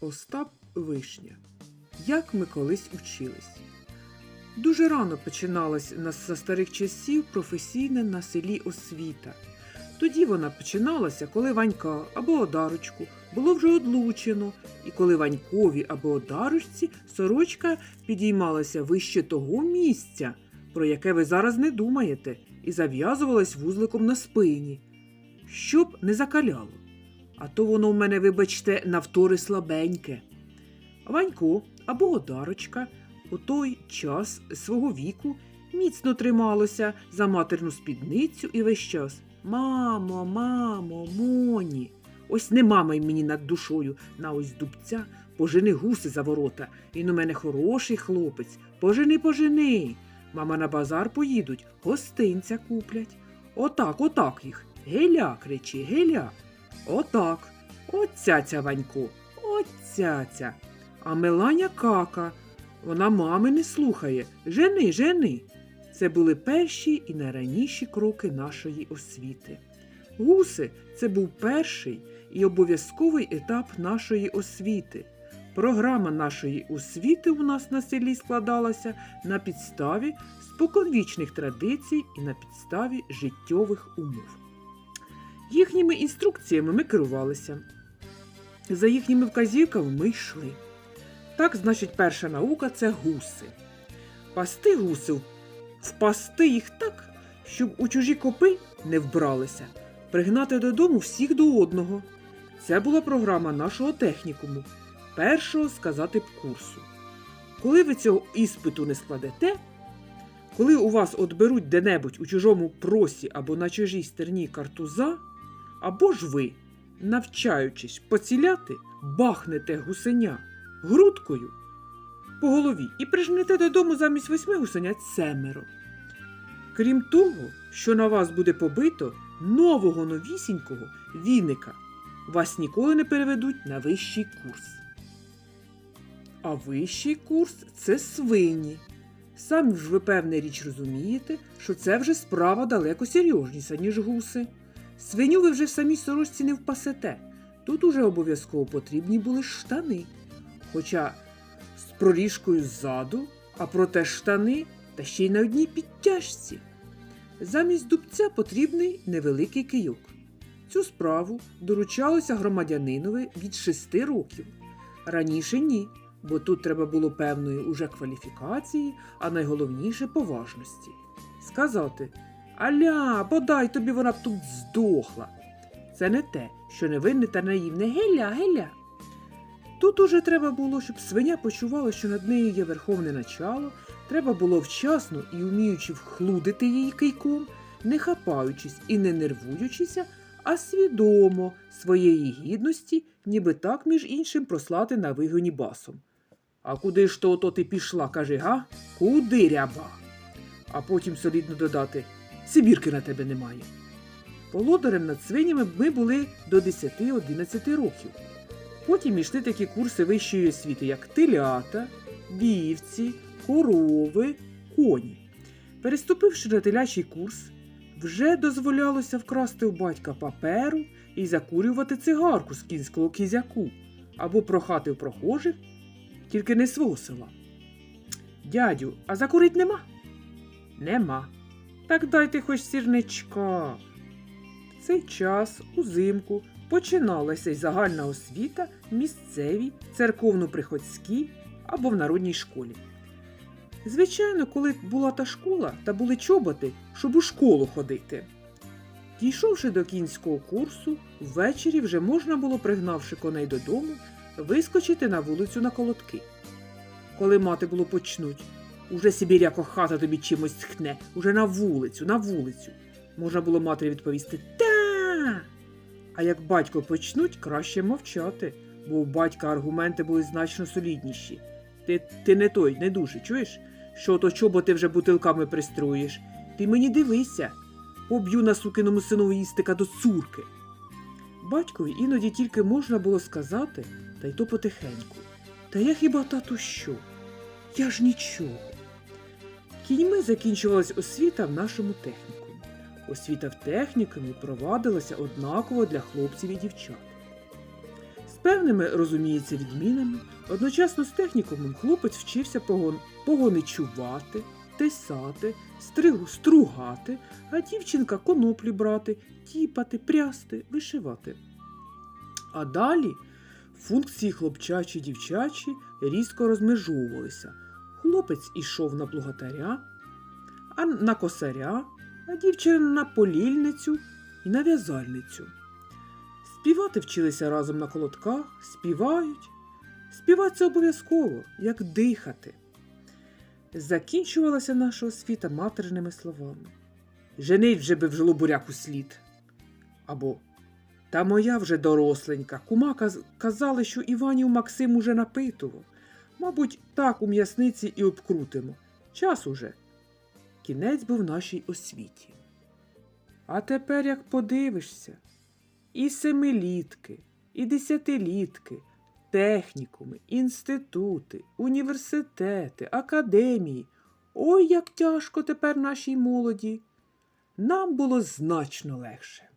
Остап Вишня. Як ми колись учились. Дуже рано починалась за старих часів професійна на селі освіта. Тоді вона починалася, коли Ванька або Одарочку було вже одлучено, і коли Ванькові або Одарочці сорочка підіймалася вище того місця, про яке ви зараз не думаєте, і зав'язувалась вузликом на спині, щоб не закаляло. А то воно в мене, вибачте, навтори слабеньке. Ванько або Одарочка у той час свого віку міцно трималося за матерну спідницю і весь час Мамо, мамо, моні. Ось не мамай мені над душою на ось дубця, пожени гуси за ворота. Він у мене хороший хлопець. Пожени, пожени. Мама на базар поїдуть, гостинця куплять. Отак, отак їх. Геля, кричи, геля. Отак. Оця ця Ванько, оця ця. А Меланя кака. Вона мами не слухає. Жени, жени. Це були перші і найраніші кроки нашої освіти. Гуси це був перший і обов'язковий етап нашої освіти. Програма нашої освіти у нас на селі складалася на підставі споконвічних традицій і на підставі життєвих умов. Їхніми інструкціями ми керувалися. За їхніми вказівками ми йшли. Так, значить, перша наука це гуси. Пасти гусів, впасти їх так, щоб у чужі копи не вбралися, пригнати додому всіх до одного. Це була програма нашого технікуму, першого сказати б курсу. Коли ви цього іспиту не складете, коли у вас отберуть де-небудь у чужому просі або на чужій стерні картуза, або ж ви, навчаючись поціляти, бахнете гусеня грудкою по голові і прижнете додому замість восьми гусенят семеро. Крім того, що на вас буде побито нового новісінького віника, вас ніколи не переведуть на вищий курс. А вищий курс це свині. Самі ж ви певне річ розумієте, що це вже справа далеко серйозніша, ніж гуси. Свиню ви вже в самій сорочці не впасете. Тут уже обов'язково потрібні були штани. Хоча з проріжкою ззаду, а проте штани та ще й на одній підтяжці. Замість дубця потрібний невеликий кийок. Цю справу доручалося громадянинові від 6 років. Раніше ні, бо тут треба було певної уже кваліфікації, а найголовніше поважності. Сказати Аля, подай тобі вона б тут здохла. Це не те, що невинне та наївне геля, геля. Тут уже треба було, щоб свиня почувала, що над нею є верховне начало, треба було вчасно і вміючи вхлудити її кийком, не хапаючись і не нервуючися, а свідомо своєї гідності, ніби так між іншим прослати на вигоні басом. А куди ж то ото ти пішла, каже, га? Куди ряба? А потім солідно додати Сибірки на тебе немає. Володарем над свинями ми були до 10-11 років. Потім йшли такі курси вищої освіти, як телята, вівці, корови, коні. Переступивши на телячий курс, вже дозволялося вкрасти у батька паперу і закурювати цигарку з кінського кізяку або прохати в прохожих, тільки не свого села. Дядю, а закурить нема? Нема. Так дайте хоч сірничка. В цей час, узимку, починалася й загальна освіта в місцевій, церковно-приходській або в народній школі. Звичайно, коли була та школа, та були чоботи, щоб у школу ходити. Дійшовши до кінського курсу, ввечері вже можна було, пригнавши коней додому, вискочити на вулицю на колодки. Коли мати було почнуть, уже сибіряко хата тобі чимось тхне, уже на вулицю, на вулицю. Можна було матері відповісти Та. А як батько почнуть, краще мовчати, бо у батька аргументи були значно солідніші. Ти, ти не той, не дуже, чуєш? Що то чоботи вже бутилками пристроїш? Ти мені дивися, поб'ю на сукиному синові їстика до цурки. Батькові іноді тільки можна було сказати, та й то потихеньку. Та я хіба тату що? Я ж нічого. Кіньми закінчувалась освіта в нашому технікумі. Освіта в технікумі провадилася однаково для хлопців і дівчат. З певними, розуміється, відмінами, одночасно з технікумом хлопець вчився погон... погоничувати, тесати, стригу, стругати, а дівчинка коноплі брати, тіпати, прясти, вишивати. А далі функції хлопчачі дівчачі різко розмежовувалися. Хлопець ішов на плугатаря, а на косаря, а дівчина на полільницю і на в'язальницю. Співати вчилися разом на колодках, співають. Співати це обов'язково, як дихати. Закінчувалася наша освіта материними словами. Женить вже би в жлобуряку слід. Або Та моя вже доросленька. Кума казали, що Іванів Максим уже напитував. Мабуть, так у м'ясниці і обкрутимо. Час уже. Кінець був нашій освіті. А тепер, як подивишся, і семилітки, і десятилітки, технікуми, інститути, університети, академії. Ой, як тяжко тепер нашій молоді. Нам було значно легше.